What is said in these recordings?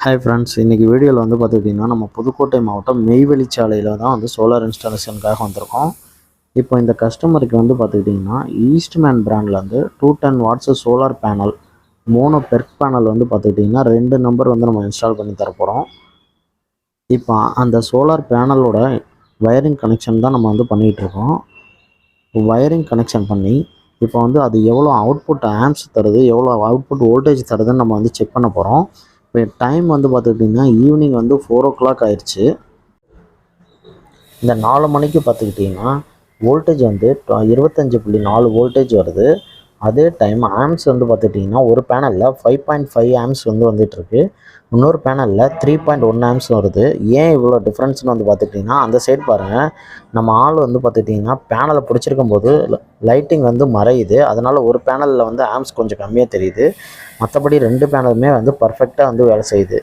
Hi friends இன்றைக்கி வீடியோவில் வந்து பார்த்துக்கிட்டிங்கன்னா நம்ம புதுக்கோட்டை மாவட்டம் மெய்வெளிச்சாலையில் தான் வந்து சோலார் இன்ஸ்டாலேஷனுக்காக வந்திருக்கோம். இப்போ இந்த கஸ்டமருக்கு வந்து பார்த்துக்கிட்டிங்கன்னா Eastman பிராண்ட்லேருந்து two ten watts solar panel மூணு பெர்க் பேனல் வந்து பார்த்துக்கிட்டிங்கன்னா ரெண்டு நம்பர் வந்து நம்ம இன்ஸ்டால் பண்ணி தரப்போகிறோம் இப்போ அந்த சோலார் பேனலோட வயரிங் கனெக்ஷன் தான் நம்ம வந்து பண்ணிகிட்டு இருக்கோம். வயரிங் கனெக்ஷன் பண்ணி இப்போ வந்து அது எவ்வளோ அவுட்புட் ஆம்ஸ் தருது எவ்வளோ அவுட்புட் வோல்டேஜ் தருதுன்னு நம்ம வந்து செக் பண்ண போகிறோம் இப்போ டைம் வந்து பார்த்துக்கிட்டிங்கன்னா ஈவினிங் வந்து ஃபோர் ஓ கிளாக் ஆயிடுச்சு இந்த நாலு மணிக்கு பார்த்துக்கிட்டிங்கன்னா வோல்டேஜ் வந்து இருபத்தஞ்சி இருபத்தஞ்சு புள்ளி நாலு வோல்டேஜ் வருது. அதே டைம் ஆம்ஸ் வந்து பார்த்துக்கிட்டிங்கன்னா ஒரு பேனலில் ஃபைவ் பாயிண்ட் ஃபைவ் ஆம்ஸ் வந்து வந்துட்டுருக்கு. இன்னொரு பேனலில் த்ரீ பாயிண்ட் ஒன் ஆம்ஸ் வருது. ஏன் இவ்வளோ டிஃப்ரென்ஸ்னு வந்து பார்த்துக்கிட்டிங்கன்னா அந்த சைடு பாருங்கள் நம்ம ஆள் வந்து பார்த்துக்கிட்டிங்கன்னா பேனலை பிடிச்சிருக்கும் போது லைட்டிங் வந்து மறையுது. அதனால் ஒரு பேனலில் வந்து ஆம்ஸ் கொஞ்சம் கம்மியாக தெரியுது. மற்றபடி ரெண்டு பேனலுமே வந்து பர்ஃபெக்டாக வந்து வேலை செய்யுது.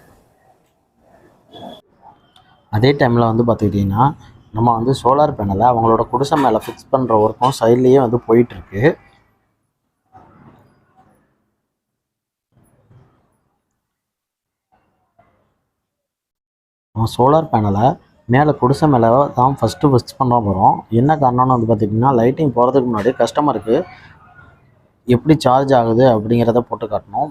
அதே டைமில் வந்து பார்த்துக்கிட்டிங்கன்னா நம்ம வந்து சோலார் பேனலை அவங்களோட குடிசை மேலே ஃபிக்ஸ் பண்ணுற ஒர்க்கும் சைட்லேயே வந்து போயிட்டுருக்கு. நம்ம சோலார் பேனலை மேலே குடிசை மேலே தான் ஃபஸ்ட்டு ஃபிக்ஸ் பண்ண போகிறோம் என்ன காரணம்னு வந்து பார்த்திங்கன்னா லைட்டிங் போகிறதுக்கு முன்னாடி கஸ்டமருக்கு எப்படி சார்ஜ் ஆகுது அப்படிங்கிறத போட்டு காட்டணும்.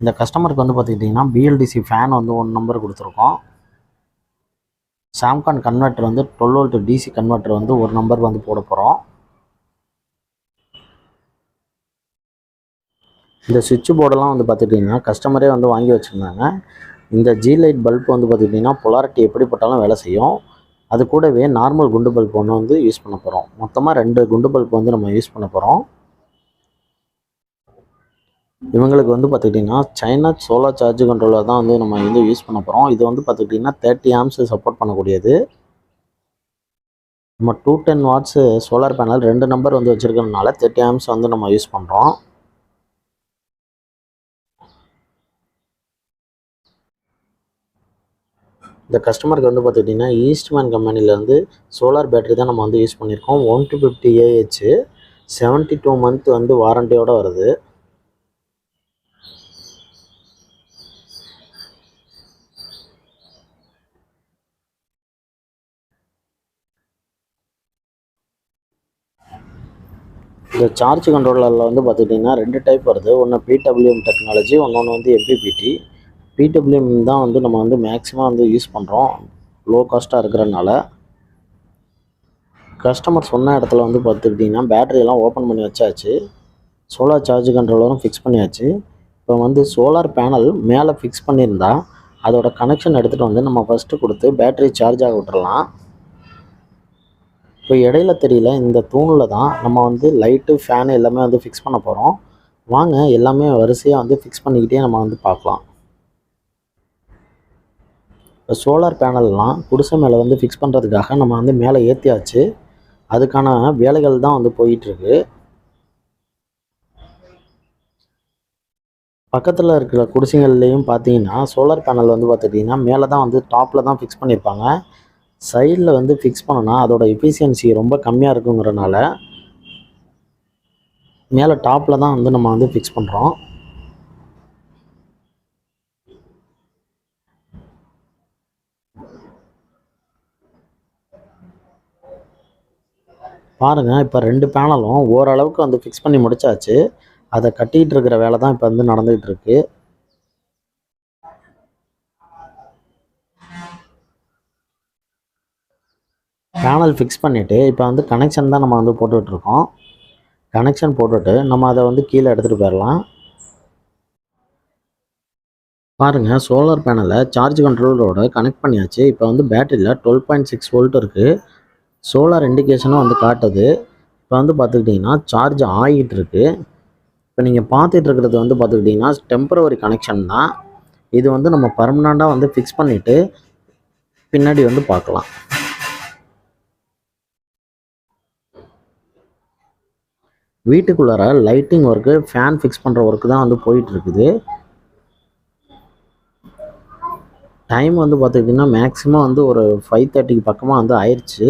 இந்த கஸ்டமருக்கு வந்து பார்த்துக்கிட்டிங்கன்னா பிஎல்டிசி ஃபேன் வந்து ஒன் நம்பர் கொடுத்துருக்கோம். சாம்கான் கன்வெர்ட்டர் வந்து டுவெல் வோல்ட் டிசி கன்வெர்ட்டர் வந்து ஒரு நம்பர் வந்து போட போகிறோம் இந்த சுவிட்ச் போர்டெல்லாம் வந்து பார்த்துக்கிட்டிங்கன்னா கஸ்டமரே வந்து வாங்கி வச்சுருந்தாங்க. இந்த ஜி லைட் பல்ப் வந்து பார்த்துக்கிட்டிங்கன்னா பொலாரிட்டி எப்படி போட்டாலும் வேலை செய்யும். அது கூடவே நார்மல் குண்டு பல்ப் ஒன்று வந்து யூஸ் பண்ண போகிறோம் மொத்தமாக ரெண்டு குண்டு பல்ப் வந்து நம்ம யூஸ் பண்ண போகிறோம் இவங்களுக்கு வந்து பார்த்துக்கிட்டிங்கன்னா சைனா சோலார் சார்ஜ் கண்ட்ரோலர் தான் வந்து நம்ம வந்து யூஸ் பண்ண போகிறோம் இது வந்து பார்த்துக்கிட்டிங்கன்னா தேர்ட்டி ஆம்ஸ் சப்போர்ட் பண்ணக்கூடியது. நம்ம two ten watts solar panel ரெண்டு நம்பர் வந்து வச்சுருக்கறதுனால தேர்ட்டி ஆம்ஸ் வந்து நம்ம யூஸ் பண்ணுறோம் இந்த கஸ்டமருக்கு வந்து பார்த்துக்கிட்டிங்கன்னா ஈஸ்ட்மேன் கம்பெனிலேருந்து சோலார் பேட்டரி தான் நம்ம வந்து யூஸ் பண்ணியிருக்கோம். One two fifty AH seventy two month வந்து வாரண்டியோடு வருது. இந்த சார்ஜ் கண்ட்ரோலரில் வந்து பார்த்துக்கிட்டிங்கன்னா ரெண்டு டைப் வருது. ஒன்று பிடபிள்யூஎம் டெக்னாலஜி ஒன்று வந்து எம்பிபிடி பிடபிள்யூஎம் தான் வந்து நம்ம வந்து மேக்ஸிமம் வந்து யூஸ் பண்ணுறோம் லோ காஸ்ட்டாக இருக்கிறனால கஸ்டமர் சொன்ன இடத்துல வந்து பார்த்துக்கிட்டிங்கன்னா பேட்டரியெல்லாம் ஓப்பன் பண்ணி வச்சாச்சு. சோலார் சார்ஜ் கண்ட்ரோலரும் ஃபிக்ஸ் பண்ணியாச்சு. இப்போ வந்து சோலார் பேனல் மேலே ஃபிக்ஸ் பண்ணியிருந்தா அதோட கனெக்ஷன் எடுத்துகிட்டு வந்து நம்ம ஃபஸ்ட்டு கொடுத்து பேட்டரி சார்ஜ் ஆக விட்டுறலாம். இப்போ இடையில தெரியல இந்த தூணில் தான் நம்ம வந்து லைட்டு ஃபேனு எல்லாமே வந்து ஃபிக்ஸ் பண்ண போகிறோம் வாங்க எல்லாமே வரிசையாக வந்து ஃபிக்ஸ் பண்ணிக்கிட்டே நம்ம வந்து பார்க்கலாம். இப்போ சோலார் பேனல்லாம் குடிசை மேலே வந்து ஃபிக்ஸ் பண்ணுறதுக்காக நம்ம வந்து மேலே ஏற்றியாச்சு அதுக்கான வேலைகள் தான் வந்து போயிட்டுருக்கு. பக்கத்தில் இருக்கிற குடிசைகள்லேயும் பார்த்தீங்கன்னா சோலார் பேனல் வந்து பார்த்துக்கிட்டிங்கன்னா மேலே தான் வந்து டாப்பில் தான் ஃபிக்ஸ் பண்ணியிருப்பாங்க. சைடில் வந்து ஃபிக்ஸ் பண்ணோன்னா அதோட எஃபிஷியன்சி ரொம்ப கம்மியாக இருக்குங்கிறனால மேலே டாப்பில் தான் வந்து நம்ம வந்து ஃபிக்ஸ் பண்ணுறோம் பாருங்கள் இப்போ ரெண்டு பேனலும் ஓரளவுக்கு வந்து ஃபிக்ஸ் பண்ணி முடிச்சாச்சு. அதை கட்டிகிட்டு இருக்கிற வேலை தான் இப்போ வந்து நடந்துகிட்டு இருக்கு. பேனல் ஃபிக்ஸ் பண்ணிவிட்டு இப்போ வந்து கனெக்ஷன் தான் நம்ம வந்து போட்டுட்ருக்கோம் கனெக்ஷன் போட்டுட்டு நம்ம அதை வந்து கீழே எடுத்துகிட்டு போயிடலாம். பாருங்கள் சோலார் பேனலை சார்ஜ் கண்ட்ரோலோட கனெக்ட் பண்ணியாச்சு. இப்போ வந்து பேட்டரியில் டுவெல் பாயிண்ட் சிக்ஸ் வோல்ட் இருக்குது சோலார் இண்டிகேஷனும் வந்து காட்டுது. இப்போ வந்து பார்த்துக்கிட்டிங்கன்னா சார்ஜ் ஆகிட்டு இருக்கு. இப்போ நீங்கள் பார்த்துட்டு இருக்கிறது வந்து பார்த்துக்கிட்டிங்கன்னா டெம்பரவரி கனெக்ஷன் தான். இது வந்து நம்ம பர்மனண்ட்டாக வந்து ஃபிக்ஸ் பண்ணிவிட்டு பின்னாடி வந்து பார்க்கலாம். வீட்டுக்குள்ளார லைட்டிங் ஒர்க்கு ஃபேன் ஃபிக்ஸ் பண்ணுற ஒர்க்கு தான் வந்து போயிட்டுருக்குது டைம் வந்து பார்த்துக்கிட்டிங்கன்னா மேக்ஸிமம் வந்து ஒரு ஃபைவ் தேர்ட்டிக்கு பக்கமாக வந்து ஆயிடுச்சு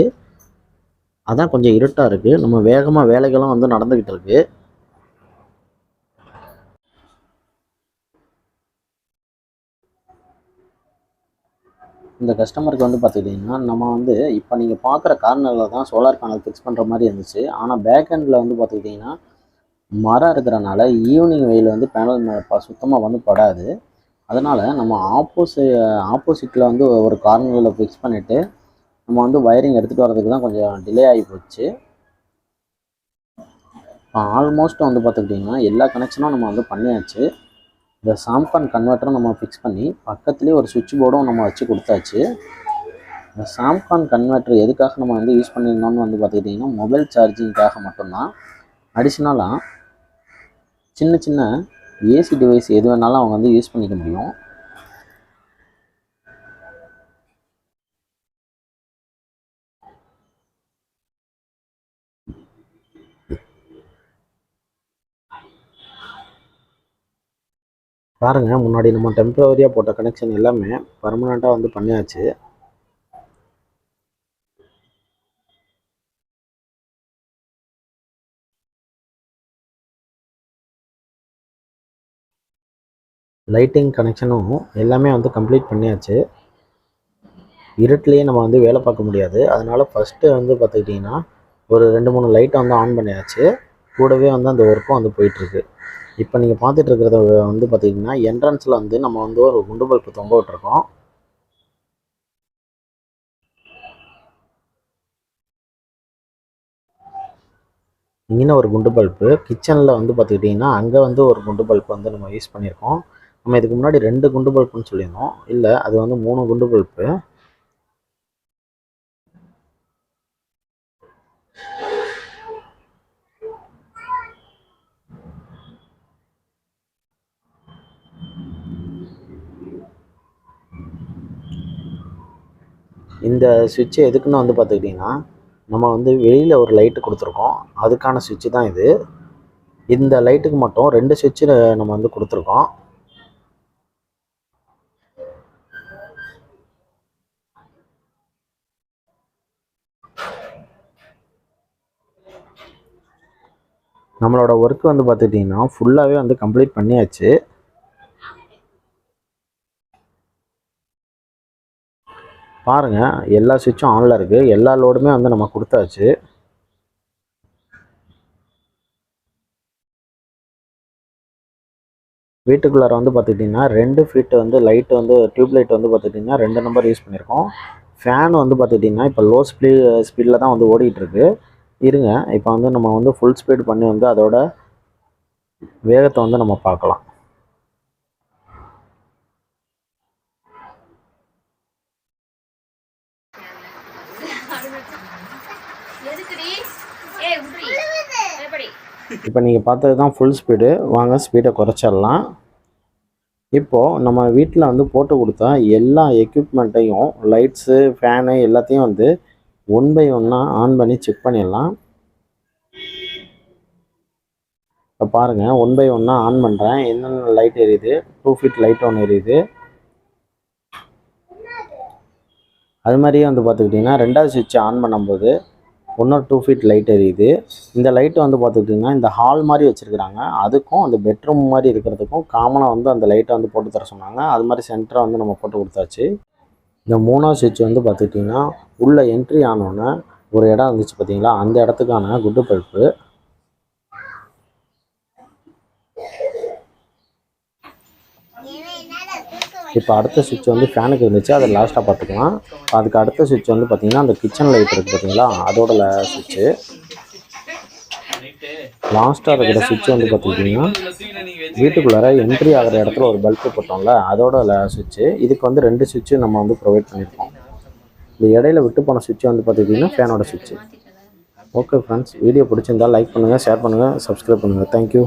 அதான் கொஞ்சம் இருட்டாக இருக்குது நம்ம வேகமாக வேலைகளும் வந்து நடந்துக்கிட்டு இருக்கு. இந்த கஸ்டமருக்கு வந்து பார்த்துக்கிட்டிங்கன்னா நம்ம வந்து இப்போ நீங்கள் பார்க்குற கார்னரில் தான் சோலார் பேனல் ஃபிக்ஸ் பண்ணுற மாதிரி இருந்துச்சு. ஆனால் பேக் எண்டில் வந்து பார்த்துக்கிட்டிங்கன்னா மரம் இருக்கிறனால ஈவினிங் வெயில் வந்து பேனல் சுத்தமாக வந்து படாது. அதனால் நம்ம ஆப்போசி ஆப்போசிட்டில் வந்து ஒரு கார்னரில் ஃபிக்ஸ் பண்ணிவிட்டு நம்ம வந்து வயரிங் எடுத்துகிட்டு வரதுக்கு தான் கொஞ்சம் டிலே ஆகி போச்சு. ஆல்மோஸ்ட் வந்து பார்த்துக்கிட்டிங்கன்னா எல்லா கனெக்ஷனும் நம்ம வந்து பண்ணியாச்சு. இந்த சாம்கான் கன்வெர்ட்டரும் நம்ம ஃபிக்ஸ் பண்ணி பக்கத்துலேயே ஒரு சுவிட்ச் போர்டும் நம்ம வச்சு கொடுத்தாச்சு. இந்த சாம்கான் கன்வெர்ட்டர் எதுக்காக நம்ம வந்து யூஸ் பண்ணியிருந்தோம்னு வந்து பார்த்துக்கிட்டிங்கன்னா மொபைல் சார்ஜிங்காக மட்டும்தான். அடிஷ்னலாக சின்ன சின்ன ஏசி டிவைஸ் எது வேணாலும் அவங்க வந்து யூஸ் பண்ணிக்க முடியும். பாருங்கள் முன்னாடி நம்ம டெம்பரவரியாக போட்ட கனெக்ஷன் எல்லாமே பர்மனெண்ட்டாக வந்து பண்ணியாச்சு. லைட்டிங் கனெக்ஷனும் எல்லாமே வந்து கம்ப்ளீட் பண்ணியாச்சு. இருட்டிலேயே நம்ம வந்து வேலை பார்க்க முடியாது. அதனால ஃபஸ்ட்டு வந்து பார்த்துக்கிட்டிங்கன்னா ஒரு ரெண்டு மூணு லைட்டை வந்து ஆன் பண்ணியாச்சு. கூடவே வந்து அந்த ஒர்க்கும் வந்து போயிட்டுருக்கு இப்போ நீங்கள் பார்த்துட்டு இருக்கிறத வந்து பார்த்தீங்கன்னா என்ட்ரன்ஸில் வந்து நம்ம வந்து ஒரு குண்டு பல்ப்பு தொங்க விட்டுருக்கோம். இங்கே ஒரு குண்டு பல்ப்பு கிச்சனில் வந்து பார்த்துக்கிட்டிங்கன்னா அங்கே வந்து ஒரு குண்டு பல்ப் வந்து நம்ம யூஸ் பண்ணியிருக்கோம். நம்ம இதுக்கு முன்னாடி ரெண்டு குண்டு பல்ப்புன்னு சொல்லியிருந்தோம். இல்லை அது வந்து மூணு குண்டு பல்ப்பு இந்த சுவிட்சு எதுக்குன்னு வந்து பார்த்துக்கிட்டிங்கன்னா நம்ம வந்து வெளியில் ஒரு லைட்டு கொடுத்துருக்கோம். அதுக்கான சுவிட்சு தான் இது. இந்த லைட்டுக்கு மட்டும் ரெண்டு சுவிட்சு நம்ம வந்து கொடுத்துருக்கோம். நம்மளோட ஒர்க் வந்து பார்த்துக்கிட்டிங்கன்னா ஃபுல்லாகவே வந்து கம்ப்ளீட் பண்ணியாச்சு. பாருங்கள் எல்லா சுவிட்சும் ஆனில் இருக்குது எல்லா லோடுமே வந்து நம்ம கொடுத்தாச்சு. வீட்டுக்குள்ளார வந்து பார்த்துக்கிட்டிங்கன்னா ரெண்டு ஃபீட்டு வந்து லைட்டு வந்து டியூப் லைட் வந்து பார்த்துக்கிட்டிங்கன்னா ரெண்டு நம்பர் யூஸ் பண்ணியிருக்கோம். ஃபேன் வந்து பார்த்துக்கிட்டிங்கன்னா இப்போ லோ ஸ்பீ ஸ்பீடில் தான் வந்து ஓடிட்டு இருங்க இப்போ வந்து நம்ம வந்து ஃபுல் ஸ்பீட் பண்ணி வந்து அதோட வேகத்தை வந்து நம்ம பார்க்கலாம். இப்போ நீங்கள் பார்த்தது தான் ஃபுல் ஸ்பீடு வாங்க ஸ்பீடை குறைச்சிடலாம். இப்போது நம்ம வீட்டில் வந்து போட்டு கொடுத்தா எல்லா எக்யூப்மெண்ட்டையும் லைட்ஸு ஃபேனு எல்லாத்தையும் வந்து ஒன் பை ஒன்னாக ஆன் பண்ணி செக் பண்ணிடலாம். இப்போ பாருங்கள் ஒன் பை ஒன்னாக ஆன் பண்ணுறேன் என்னென்ன லைட் எரியுது? டூ ஃபீட் லைட் ஒன்று எரியுது. அது மாதிரியே வந்து பார்த்துக்கிட்டிங்கன்னா ரெண்டாவது சுவிட்சை ஆன் பண்ணும்போது இன்னொரு டூ ஃபீட் லைட் எரியுது. இந்த லைட்டு வந்து பார்த்துக்கிட்டிங்கன்னா இந்த ஹால் மாதிரி வச்சுருக்குறாங்க. அதுக்கும் அந்த பெட்ரூம் மாதிரி இருக்கிறதுக்கும் காமனாக வந்து அந்த லைட்டை வந்து போட்டு தர சொன்னாங்க. அது மாதிரி சென்டரை வந்து நம்ம போட்டு கொடுத்தாச்சு. இந்த மூணாவது சுவிட்ச் வந்து பார்த்துக்கிட்டிங்கன்னா உள்ளே என்ட்ரி ஆனோன்னே ஒரு இடம் இருந்துச்சு பார்த்தீங்களா? அந்த இடத்துக்கான குட்டு பல்ப்பு இப்போ அடுத்த சுவிட்ச் வந்து ஃபேனுக்கு இருந்துச்சு. அதை லாஸ்ட்டாக பார்த்துக்கலாம். அதுக்கு அடுத்த சுவிட்ச் வந்து பார்த்திங்கன்னா அந்த கிச்சன் லைட் இருக்குது பார்த்தீங்களா அதோட சுவிட்சு லாஸ்ட்டாக இருக்கிற சுவிட்ச் வந்து பார்த்துக்கிட்டிங்கன்னா வீட்டுக்குள்ளார என்ட்ரி ஆகிற இடத்துல ஒரு பல்பு போட்டோம்ல அதோட சுவிட்சு இதுக்கு வந்து ரெண்டு சுவிட்சு நம்ம வந்து ப்ரொவைட் பண்ணியிருக்கோம். இந்த இடையில விட்டு போன சுவிட்சு வந்து பார்த்துக்கிட்டிங்கன்னா ஃபேனோட சுவிட்சு ஓகே ஃப்ரெண்ட்ஸ் வீடியோ பிடிச்சிருந்தா லைக் பண்ணுங்கள் ஷேர் பண்ணுங்கள் சப்ஸ்கிரைப் பண்ணுங்கள் தேங்க்யூ